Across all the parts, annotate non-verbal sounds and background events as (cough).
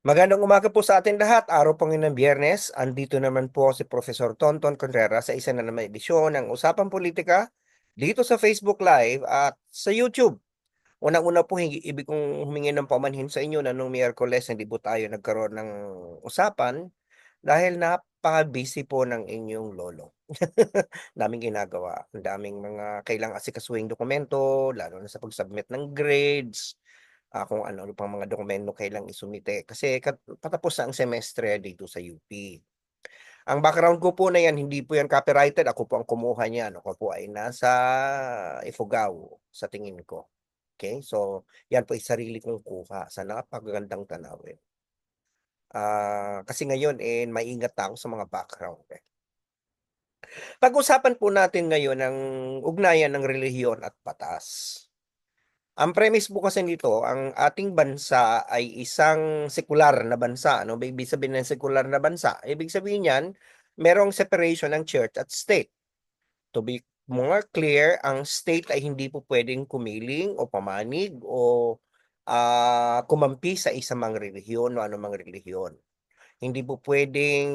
Magandang umaga po sa atin lahat. Araw po ng Biyernes. Andito naman po si Professor Tonton Contreras sa isa na naman edisyon ng Usapang Politika dito sa Facebook Live at sa YouTube. Unang-una po, ibig kong humingi ng pamanhin sa inyo na nung Miyerkules hindi po tayo nagkaroon ng usapan dahil napaka-busy po ng inyong lolo. (laughs) daming ginagawa, ang daming mga kailangang asikasuhing dokumento, lalo na sa pag-submit ng grades, ah, kung ano-ano pang mga dokumento kailang isumite kasi kat patapos na ang semestre dito sa UP. Ang background ko po na yan hindi po yan copyrighted, ako po ang kumuha niyan, ako po ay nasa Ifugao sa tingin ko. Okay, so yan po ay sarili kong kuha sa napakagandang tanawin. Ah, kasi ngayon, eh, maingat ako sa mga background, eh. Pag-usapan po natin ngayon ang ugnayan ng relihiyon at batas. Ang premise po kasi nito, ang ating bansa ay isang sekular na bansa. Ano ibig sabihin ng sekular na bansa? Ibig sabihin niyan, merong separation ng church at state. To be more clear, ang state ay hindi po pwedeng kumiling o pamanig o ah, kumampi sa isang mga relihiyon o anumang relihiyon. Hindi po pwedeng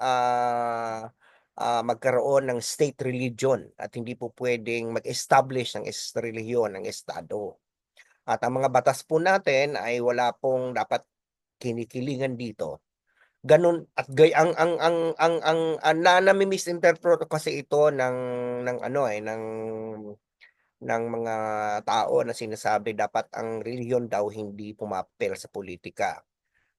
ah, ah, magkaroon ng state religion at hindi po pwedeng mag-establish ng relihiyon ng estado. At ang mga batas po natin ay wala pong dapat kinikilingan dito. Ganun at gay ang ang ang ang ang, ang na nami-misinterpret kasi ito ng ng ano eh ng ng mga tao na sinasabi dapat ang relihiyon daw hindi pumapel sa politika.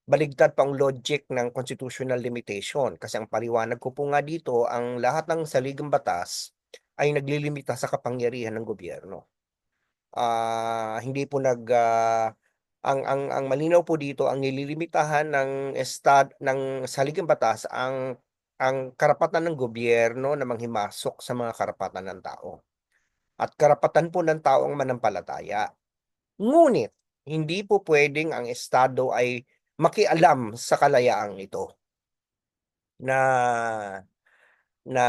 Baligtad pa ang logic ng constitutional limitation kasi ang paliwanag ko po nga dito ang lahat ng saligang batas ay naglilimita sa kapangyarihan ng gobyerno. Ah, hindi po nag ah, ang ang ang malinaw po dito ang nililimitahan ng estad ng saligang batas ang ang karapatan ng gobyerno na manghimasok sa mga karapatan ng tao. At karapatan po ng tao ang manampalataya. Ngunit hindi po pwedeng ang estado ay makialam sa kalayaang ito. Na na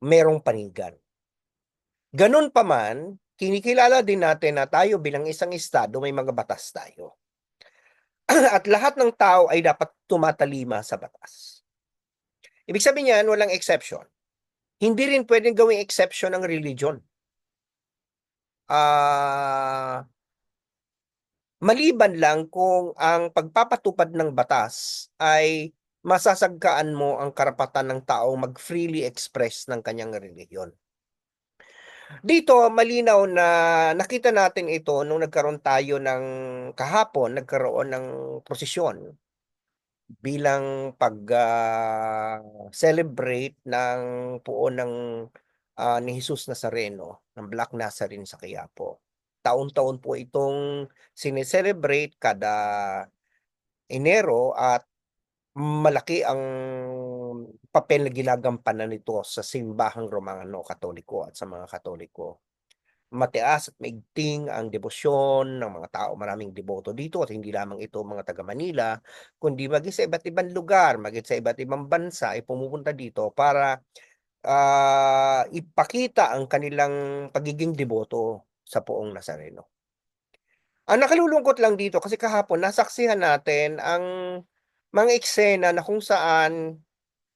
merong panigan. Ganun pa man, kinikilala din natin na tayo bilang isang estado may mga batas tayo. (clears throat) At lahat ng tao ay dapat tumatalima sa batas. Ibig sabihin niyan, walang exception. Hindi rin pwedeng gawing exception ang religion. Ah, maliban lang kung ang pagpapatupad ng batas ay masasagkaan mo ang karapatan ng tao mag-freely express ng kanyang relihiyon. Dito malinaw na nakita natin ito nung nagkaroon tayo ng kahapon, nagkaroon ng prosesyon bilang pag ah, celebrate ng puon ng ah, ni Jesus Nazareno, ng Black Nazarene sa Quiapo. Taon-taon po itong sine-celebrate kada Enero at malaki ang papel na ginagampanan nito sa simbahang Romano Katoliko at sa mga Katoliko. Matias at maigting ang debosyon ng mga tao, maraming deboto dito at hindi lamang ito mga taga Manila, kundi maging sa iba't ibang lugar, maging sa iba't ibang bansa ay pumupunta dito para ah, ipakita ang kanilang pagiging deboto sa poong Nazareno. Ang nakalulungkot lang dito kasi kahapon nasaksihan natin ang mga eksena na kung saan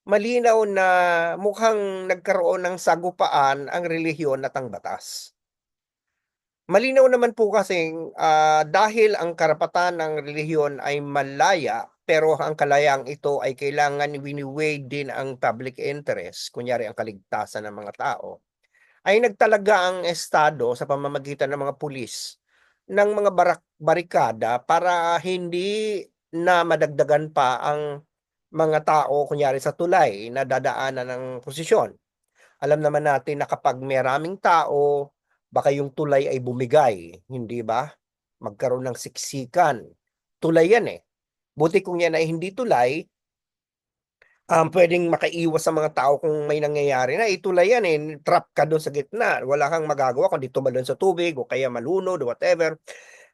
malinaw na mukhang nagkaroon ng sagupaan ang relihiyon at ang batas. Malinaw naman po kasing ah, dahil ang karapatan ng relihiyon ay malaya pero ang kalayaang ito ay kailangan wini-weigh din ang public interest, kunyari ang kaligtasan ng mga tao, ay nagtalaga ang estado sa pamamagitan ng mga pulis ng mga barak barikada para hindi na madagdagan pa ang mga tao kunyari sa tulay na dadaanan ng prosesyon. Alam naman natin na kapag maraming tao, baka yung tulay ay bumigay, hindi ba? Magkaroon ng siksikan. Tulay yan eh. Buti kung yan ay hindi tulay, um, pwedeng makaiwas sa mga tao kung may nangyayari na itulay yan eh, trap ka doon sa gitna. Wala kang magagawa kundi tumalon sa tubig o kaya malunod whatever.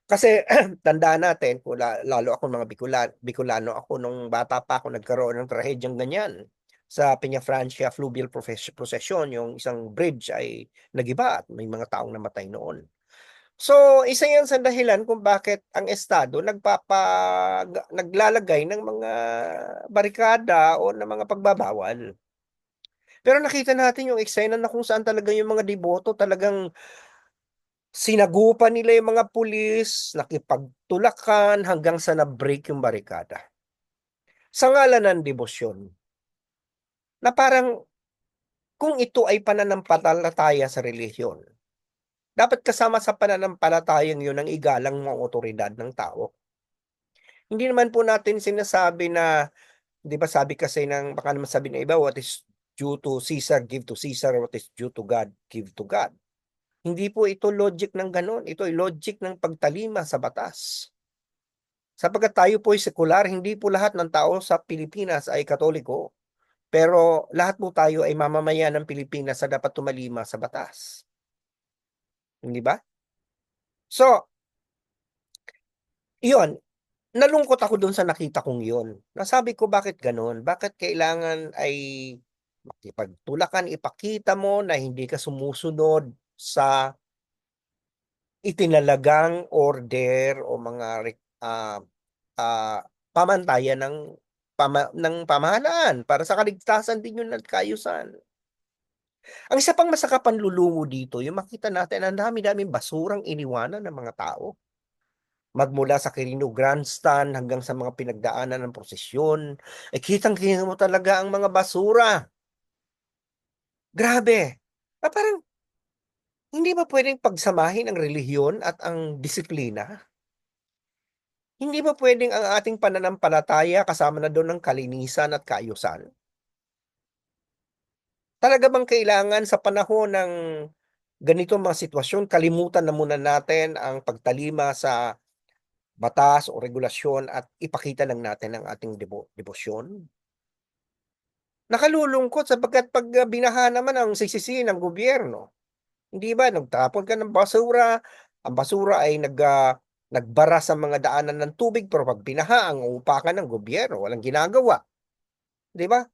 Kasi (clears throat) tandaan natin, kung la- lalo ako mga Bicolan, Bicolano ako nung bata pa ako nagkaroon ng trahedyang ganyan sa Peñafrancia Fluvial Procession, yung isang bridge ay nagiba at may mga taong namatay noon. So, isa yan sa dahilan kung bakit ang Estado nagpapa naglalagay ng mga barikada o ng mga pagbabawal. Pero nakita natin yung eksena na kung saan talaga yung mga deboto talagang sinagupan nila yung mga pulis, nakipagtulakan hanggang sa na-break yung barikada. Sa ngalan ng debosyon. Na parang kung ito ay pananampalataya sa relihiyon, dapat kasama sa pananampalatayang yun ang igalang mga otoridad ng tao. Hindi naman po natin sinasabi na, 'di ba sabi kasi ng baka naman sabihin ng iba, what is due to Caesar, give to Caesar, what is due to God, give to God. Hindi po ito logic ng gano'n, ito ay logic ng pagtalima sa batas. Sapagkat tayo po ay sekular, hindi po lahat ng tao sa Pilipinas ay Katoliko. Pero lahat po tayo ay mamamayan ng Pilipinas na dapat tumalima sa batas. Hindi ba? So, yun, nalungkot ako dun sa nakita kong yun. Nasabi ko bakit ganun? Bakit kailangan ay makipagtulakan, ipakita mo na hindi ka sumusunod sa itinalagang order o mga uh, uh, pamantayan ng pama, ng pamahalaan para sa kaligtasan din yun at kaayusan. Ang isa pang masakapang lulungo dito, yung makita natin ang dami-daming basurang iniwanan ng mga tao. Magmula sa Quirino Grandstand hanggang sa mga pinagdaanan ng prosesyon, eh kitang-kita mo talaga ang mga basura. Grabe. Ah, parang hindi ba pwedeng pagsamahin ang relihiyon at ang disiplina? Hindi ba pwedeng ang ating pananampalataya kasama na doon ng kalinisan at kaayusan? Talaga bang kailangan sa panahon ng ganitong mga sitwasyon, kalimutan na muna natin ang pagtalima sa batas o regulasyon at ipakita lang natin ang ating debo debosyon? Nakalulungkot sapagkat pag binaha naman ang sisisihin ng gobyerno, hindi ba nagtapon ka ng basura, ang basura ay nag uh, nagbara sa mga daanan ng tubig pero pag binaha ang upakan ng gobyerno, walang ginagawa. 'Di ba?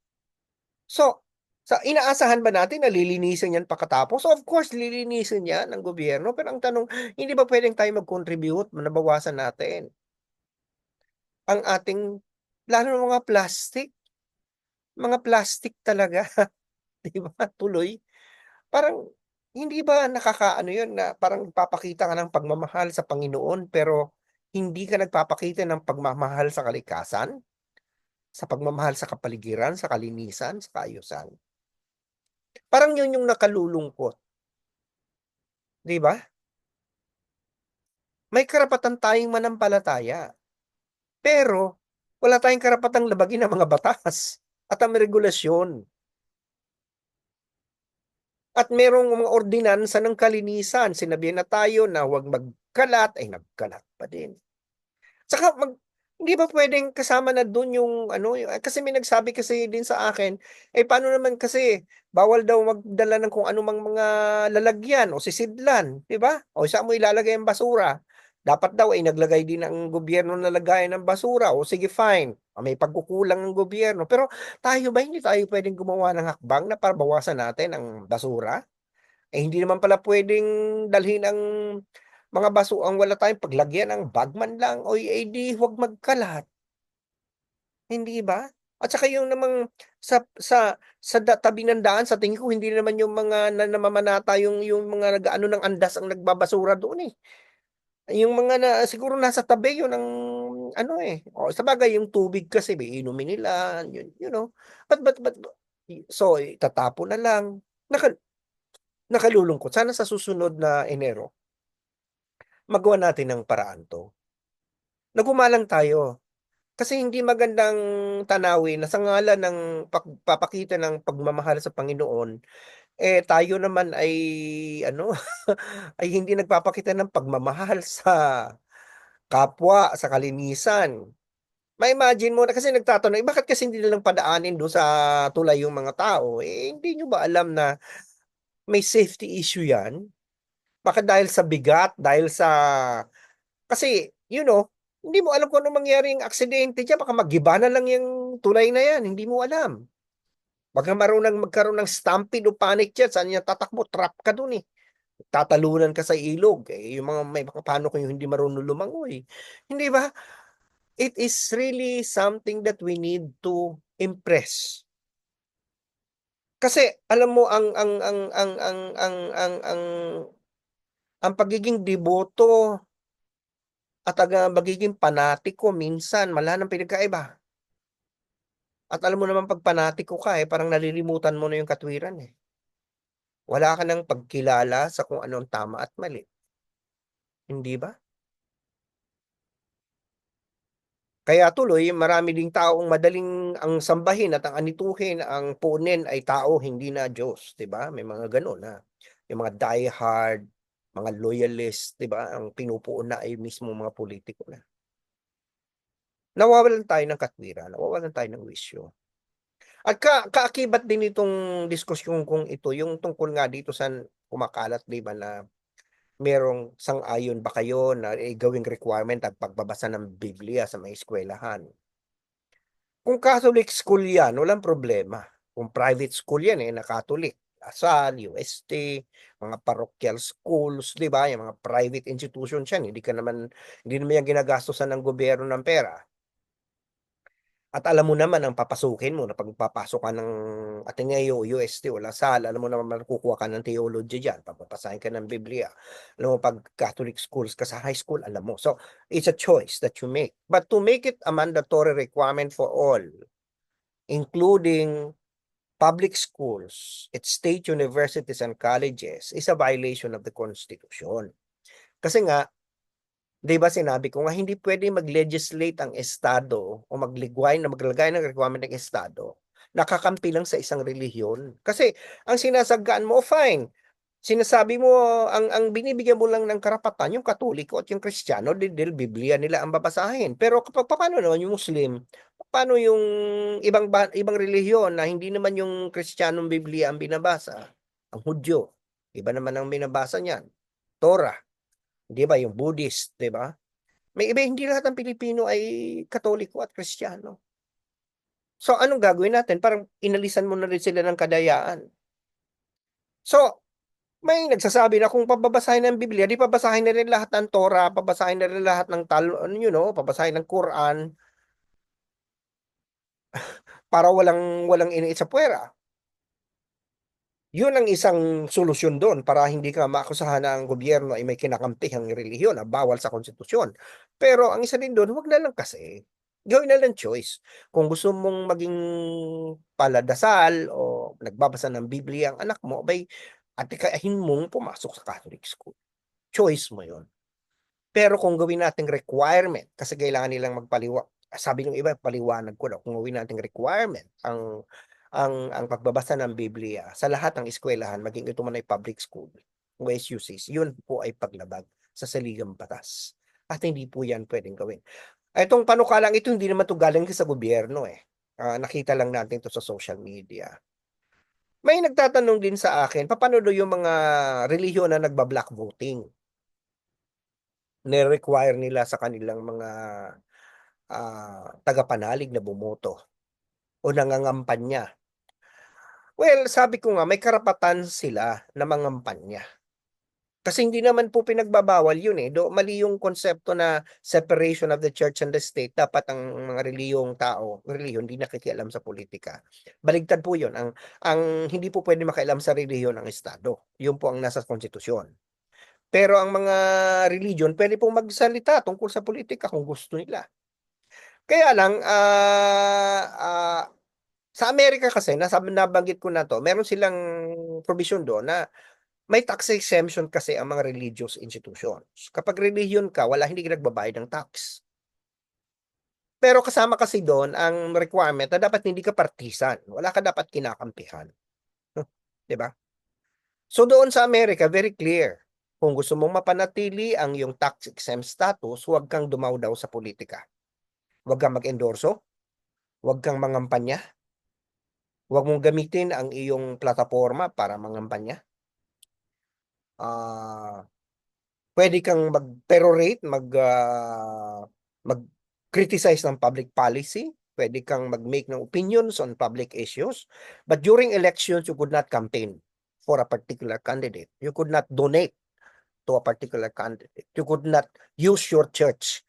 So, sa inaasahan ba natin na lilinisin yan pagkatapos? Of course, lilinisin yan ng gobyerno. Pero ang tanong, hindi ba pwedeng tayo mag-contribute, nabawasan natin ang ating, lalo ng mga plastic, mga plastic talaga, (laughs) di ba? Tuloy. Parang hindi ba nakakaano yun na parang nagpapakita ka ng pagmamahal sa Panginoon pero hindi ka nagpapakita ng pagmamahal sa kalikasan? Sa pagmamahal sa kapaligiran, sa kalinisan, sa kaayusan? Parang yun yung nakalulungkot. 'Di ba? May karapatan tayong manampalataya. Pero wala tayong karapatang labagin ang mga batas at ang regulasyon. At merong mga ordinansa ng kalinisan, sinabihan na tayo na huwag magkalat, ay nagkalat pa din. Saka mag, hindi ba pwedeng kasama na dun yung ano, kasi may nagsabi kasi din sa akin, eh paano naman kasi bawal daw magdala ng kung anumang mga lalagyan o sisidlan, di ba? O saan mo ilalagay ang basura? Dapat daw ay naglagay din ang gobyerno na lagayan ng basura o sige fine, may pagkukulang ng gobyerno. Pero tayo ba hindi tayo pwedeng gumawa ng hakbang na para bawasan natin ang basura? Eh hindi naman pala pwedeng dalhin ang mga baso ang wala tayong paglagyan ng bagman lang o eh di huwag magkalat. Hindi ba? At saka yung namang sa sa sa tabi ng daan sa tingin ko hindi naman yung mga na, namamanata yung yung mga nag-ano ng andas ang nagbabasura doon eh. Yung mga na siguro nasa tabi yun ang ano eh. O sa bagay yung tubig kasi may inumin nila, yun, you know. But but but, so itatapon na lang. Naka, nakalulungkot. Sana sa susunod na Enero magawa natin ng paraan 'to. Nagumalang tayo. Kasi hindi magandang tanawin na sa ngalan ng pagpapakita ng pagmamahal sa Panginoon, eh, tayo naman ay ano, (laughs) ay hindi nagpapakita ng pagmamahal sa kapwa, sa kalinisan. Ma-imagine mo na kasi nagtatanong, eh, bakit kasi hindi nilang padaanin do'n sa tulay yung mga tao? Eh, hindi niyo ba alam na may safety issue 'yan? Bakit dahil sa bigat, dahil sa kasi, you know, hindi mo alam kung anong mangyaring aksidente diyan, baka maggiba na lang yung tulay na 'yan, hindi mo alam. Baka marunong magkaroon ng stampede o panic diyan, saan yan tatakbo, trap ka dun eh. tatalunan ka sa ilog, eh, yung mga may paano kung hindi marunong lumangoy, hindi ba? It is really something that we need to impress. Kasi alam mo ang ang ang ang ang ang ang ang ang pagiging deboto at ang magiging panatiko minsan wala ng pinagkaiba. At alam mo naman 'pag panatiko ka, eh, parang nalilimutan mo na yung katwiran, eh. Wala ka ng pagkilala sa kung ano ang tama at mali. Hindi ba? Kaya tuloy marami ding taong madaling ang sambahin at ang anituhin ang puunin ay tao hindi na Diyos, 'di ba? May mga gano'n na yung mga die-hard, mga loyalist, ba, ang pinupuon na ay mismong mga pulitiko na. Nawawalan tayo ng katwiran, nawawalan tayo ng wisyo. At ka kaakibat din nitong diskusyon kong ito yung tungkol nga dito sa kumakalat 'di ba na merong sang-ayon ba kayo na, eh, gawing requirement ang pagbabasa ng Biblia sa mga eskuwelahan? Kung Catholic school 'yan, walang problema. Kung private school 'yan, eh, na Catholic, Lasal, UST, mga parochial schools, 'di ba, yung mga private institutions 'yan, hindi ka naman hindi naman 'yan ginagastusan ng gobyerno ng pera. At alam mo naman ang papasukin mo na 'pag papasok ka ng Ateneo, UST o Lasal, alam mo naman kukuha ka ng theology diyan, papasahin ka ng Biblia. Alam mo 'pag Catholic schools ka sa high school, alam mo. So, it's a choice that you make. But to make it a mandatory requirement for all, including public schools at state universities and colleges, is a violation of the Constitution. Kasi nga 'Di ba sinabi ko nga hindi puwedeng mag-legislate ang estado o magligway na maglagay ng requirement ng estado, nakakampi lang sa isang relihiyon. Kasi ang sinasaggaan mo, fine, sinasabi mo ang ang binibigyan mo lang ng karapatan yung Katoliko at yung Kristiyano di dahil Biblia nila ang babasahin. Pero kapag papaano naman yung Muslim, paano yung ibang ba ibang relihiyon na hindi naman yung Kristiyanong Biblia ang binabasa, ang Hudyo, iba naman ang binabasa niyan, Torah. 'Di ba, yung Buddhist, 'di ba? May iba hindi lahat ng Pilipino ay Katoliko at Kristiyano. So, anong gagawin natin? Parang inalisan mo na rin sila ng kadayaan. So, may nagsasabi na kung pababasahin ng Biblia, di pabasahin na rin lahat ng Torah, pabasahin na rin lahat ng tal you know, pabasahin ng Quran. (laughs) Para walang walang iniit sa puwera. Yun ang isang solusyon doon para hindi ka maakusahan na ang gobyerno ay may kinakampihang relihiyon na bawal sa konstitusyon. Pero ang isa din doon, wag na lang kasi. Gawin na lang choice. Kung gusto mong maging paladasal o nagbabasa ng Biblia ang anak mo, abay atikahin mong pumasok sa Catholic school. Choice mo yon. Pero kung gawin nating requirement, kasi kailangan nilang magpaliwa, sabi ng iba, paliwanag ko daw, kung gawin nating requirement ang ang ang pagbabasa ng Biblia sa lahat ng eskwelahan, maging ito man ay public school o SUCs, yun po ay paglabag sa saligang batas. At hindi po yan pwedeng gawin. Itong panukalang ito, hindi naman ito galing sa gobyerno eh. Ah, nakita lang natin to sa social media. May nagtatanong din sa akin, paano do yung mga relihiyon na nagba-block voting? Ni-require nila sa kanilang mga ah, tagapanalig na bumoto o nangangampanya. Well, sabi ko nga may karapatan sila na mangampanya. Kasi hindi naman po pinagbabawal yun eh. Do mali yung konsepto na separation of the church and the state. Dapat ang mga reliyong tao, reliyon, hindi nakikialam sa politika. Baligtad po yun. Ang, ang hindi po pwede makialam sa reliyon ng Estado. Yun po ang nasa konstitusyon. Pero ang mga religion, pwede pong magsalita tungkol sa politika kung gusto nila. Kaya lang, ah, ah, sa Amerika kasi, nasabi nabanggit ko na 'to, meron silang provision doon na may tax exemption kasi ang mga religious institutions. Kapag relihiyon ka, wala hindi ka nagbabayad ng tax. Pero kasama kasi doon ang requirement na dapat hindi ka partisan, wala ka dapat kinakampihan. 'Di ba? So doon sa Amerika, very clear. Kung gusto mong mapanatili ang iyong tax exempt status, huwag kang dumawdaw sa politika. Huwag kang mag-endorso, huwag kang mangampanya, huwag mong gamitin ang iyong plataporma para mangampanya. Ah, pwede kang mag-perorate, mag ah, mag-criticize ng public policy, pwede kang mag-make ng opinions on public issues, but during elections you could not campaign for a particular candidate. You could not donate to a particular candidate. You could not use your church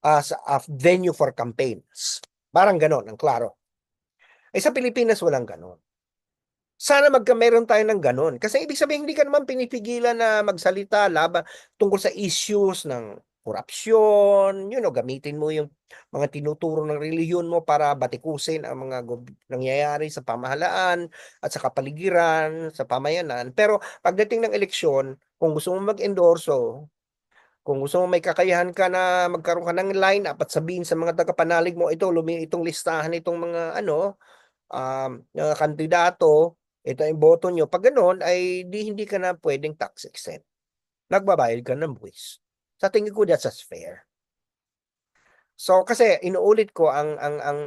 as a venue for campaigns. Parang ganon, ang klaro. Eh sa Pilipinas walang ganon. Sana magka meron tayo ng ganon. Kasi ibig sabihin hindi ka naman pinipigilan na magsalita laban tungkol sa issues ng korupsyon, you know, gamitin mo yung mga tinuturo ng relihiyon mo para batikusin ang mga nangyayari sa pamahalaan at sa kapaligiran, sa pamayanan. Pero pagdating ng eleksyon, kung gusto mo mag-endorso, kung gusto mo may kakayahan ka na magkaroon ka ng line up at sabihin sa mga tagapanalig mo, ito, lumi itong listahan itong mga ano, um, mga kandidato, ito yung boto nyo. Pag ganoon, ay di, hindi ka na pwedeng tax exempt. Nagbabayad ka ng buwis. Sa tingin ko, that's as fair. So, kasi inuulit ko ang ang ang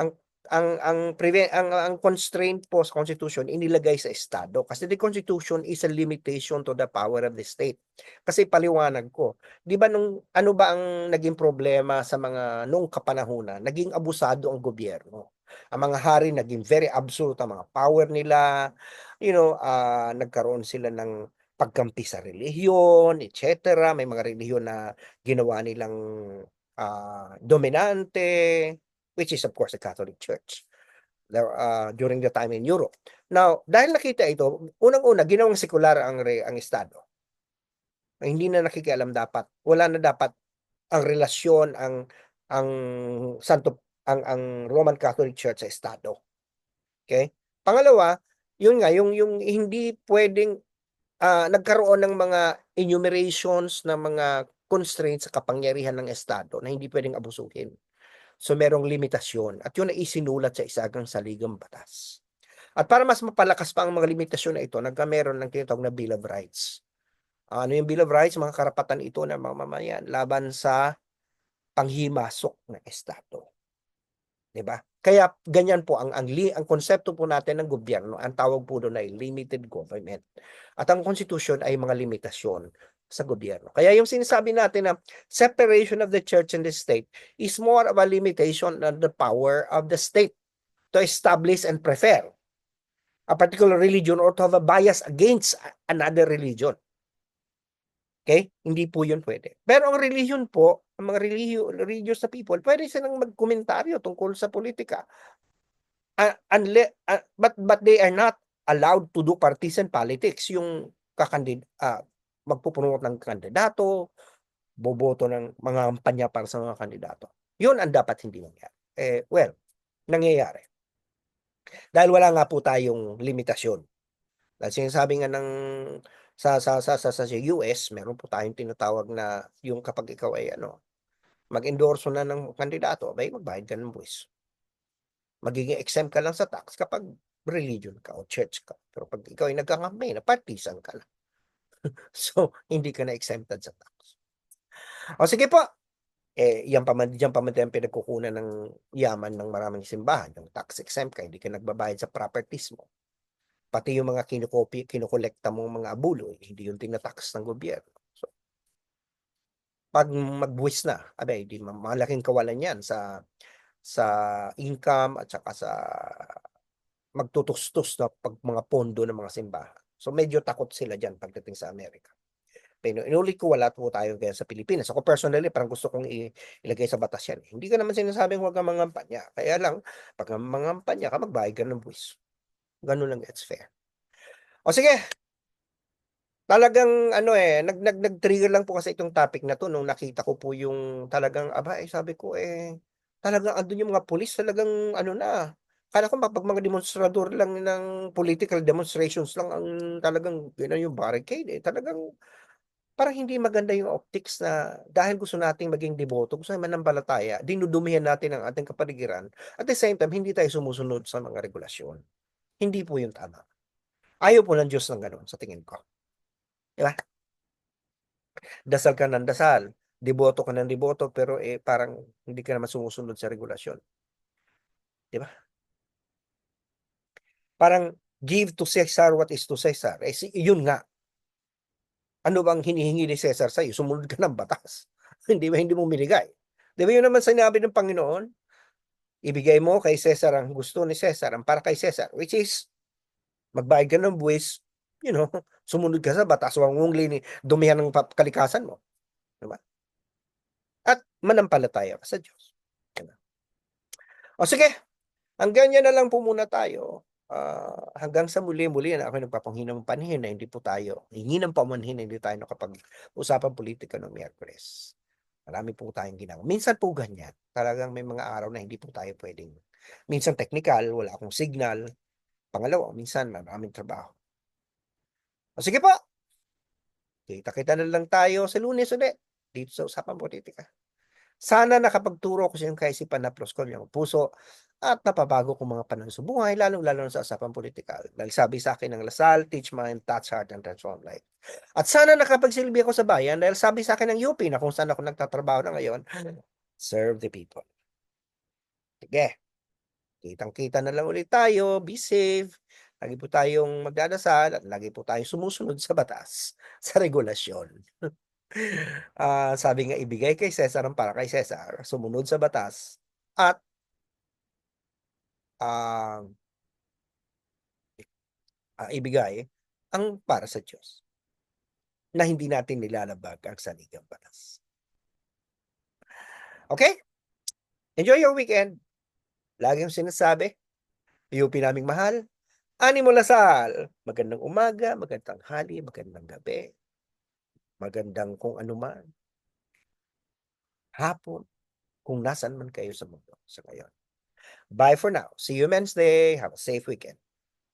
ang ang ang prevent ang ang constraint po sa constitution inilagay sa estado kasi the constitution is a limitation to the power of the state. Kasi paliwanag ko, 'di ba nung ano ba ang naging problema sa mga nung kapanahunan? Naging abusado ang gobyerno. Ang mga hari naging very absolute ang mga power nila. You know, ah, nagkaroon sila ng pagkampi sa relihiyon, etc. May mga relihiyon na ginawa nilang ah, dominante, which is of course the Catholic Church there, uh, during the time in Europe. Now, dahil nakita ito, unang-una, ginawang sekular ang, re, ang Estado. Hindi na nakikialam dapat. Wala na dapat ang relasyon, ang ang Santo ang ang Roman Catholic Church sa Estado. Okay? Pangalawa, yun nga yung yung hindi pwedeng ah, nagkaroon ng mga enumerations ng mga constraints sa kapangyarihan ng Estado na hindi pwedeng abusuhin. So merong limitasyon at yun ay isinulat sa isagang saligang batas. At para mas mapalakas pa ang mga limitasyon na ito, nagkameron ng tinatawag na Bill of Rights. Ano yung Bill of Rights? Mga karapatan ito ng mga mamayan laban sa panghimasok ng Estado. 'Di ba? Kaya ganyan po ang ang, ang konsepto po natin ng gobyerno, ang tawag po doon ay limited government. At ang constitution ay mga limitasyon sa gobyerno. Kaya yung sinasabi natin na separation of the church and the state is more of a limitation on the power of the state to establish and prefer a particular religion or to have a bias against another religion. Okay? Hindi po yun pwede. Pero ang religion po, ang mga religio, religious na people, pwede silang magkomentaryo tungkol sa politika. Uh, unless, uh, but, but they are not allowed to do partisan politics. Yung kakandid, uh, magpupuno ng kandidato, boboto ng mga kampanya para sa mga kandidato. Yun ang dapat hindi nangyari. Eh, well, nangyayari. Dahil wala nga po tayong limitasyon. Dahil sinasabi nga ng sa sa sa sa, sa US, meron po tayong tinatawag na yung kapag ikaw ay ano, mag-endorso na ng kandidato, abay magbayad ka ng buwis. Magiging exempt ka lang sa tax kapag religion ka o church ka. Pero pag ikaw ay nagka-campaign, partisan ka lang. (laughs) so, hindi ka na exempted sa tax. O sige po, eh, yan pa man, yan pa man pinagkukunan ng yaman ng maraming simbahan, yung tax exempt ka, hindi ka nagbabayad sa properties mo. Pati yung mga kinukopy, kinukolekta mong mga abulo, eh, hindi yung tinatax ng gobyerno. So, pag magbuwis na, abay, di malaking kawalan yan sa sa income at saka sa magtutustos na pag mga pondo ng mga simbahan. So medyo takot sila diyan pagdating sa Amerika. Pero inulit ko wala po tayo kaya sa Pilipinas. Ako personally, parang gusto kong ilagay sa batas yan. Hindi ka naman sinasabing huwag kang mangampanya. Kaya lang, pag mangampanya ka, magbayad ka ng buwis. Ganun lang, it's fair. O sige. Talagang ano eh, nag, nag, nag-trigger lang po kasi itong topic na to nung nakita ko po yung talagang, aba, eh, sabi ko eh, talagang andun yung mga pulis, talagang ano na, kala ko pag mga demonstrador lang ng political demonstrations lang ang talagang yun yung barricade eh. Talagang parang hindi maganda yung optics na dahil gusto nating maging deboto, gusto natin manampalataya, dinudumihan natin ang ating kapaligiran. At the same time, hindi tayo sumusunod sa mga regulasyon. Hindi po yung tama. Ayaw po ng Diyos ng ganun, sa tingin ko. Di ba? Dasal ka ng dasal, deboto ka ng deboto, pero eh parang hindi ka naman sumusunod sa regulasyon. Di ba? Parang give to Caesar what is to Caesar. Eh, yun nga. Ano bang hinihingi ni Caesar sa'yo? Sumunod ka ng batas. (laughs) hindi ba hindi mo binigay? Di yun naman sinabi ng Panginoon? Ibigay mo kay Caesar ang gusto ni Caesar, ang para kay Caesar, which is magbayad ka ng buwis, you know, (laughs) sumunod ka sa batas, wag mong lini dumihan ng kalikasan mo, 'di ba? At manampalataya ka sa Diyos, 'di ba? O sige, hanggang diyan na lang po muna tayo, ah, hanggang sa muli, muli na ako'y nagpapanghinang panhin na hindi po tayo hingi ng paumanhin na hindi tayo nakapag-usapang pulitika nung Miyerkules. Marami po tayong ginagawa. Minsan po ganyan, talagang may mga araw na hindi po tayo puwedeng minsan teknikal, wala akong signal. Pangalawa, minsan maraming trabaho. O sige po. Kita-kita na lang tayo sa Lunes ulit, dito sa Usapang Pulitika. Sana nakapagturo ko sa iyong kaisipan na pluskol yung puso at napabago kong mga pananaw sa buhay, lalong-lalo na sa Usapang Pulitika. Dahil sabi sa akin ng Lasal, teach mind, touch heart, and transform life. At sana nakapagsilbi ako sa bayan dahil sabi sa akin ng UP na kung saan ako nagtatrabaho na ngayon, serve the people. Sige. Kitang-kita na lang ulit tayo, be safe. Lagi po tayong magdadasal at lagi po tayong sumusunod sa batas, sa regulasyon. (laughs) Ah, sabi nga ibigay kay Cesar ang para kay Cesar, sumunod sa batas at ah ah, ibigay ang para sa Diyos. Na hindi natin nilalabag ang saligang batas. Okey? Enjoy your weekend. Lagi kong sinasabi, UP naming mahal, Animo Lasal, magandang umaga, magandang tanghali, magandang gabi. Magandang kung ano. Hapon, kung nasaan man kayo sa mundo sa ngayon. Bye for now. See you Wednesday. Have a safe weekend.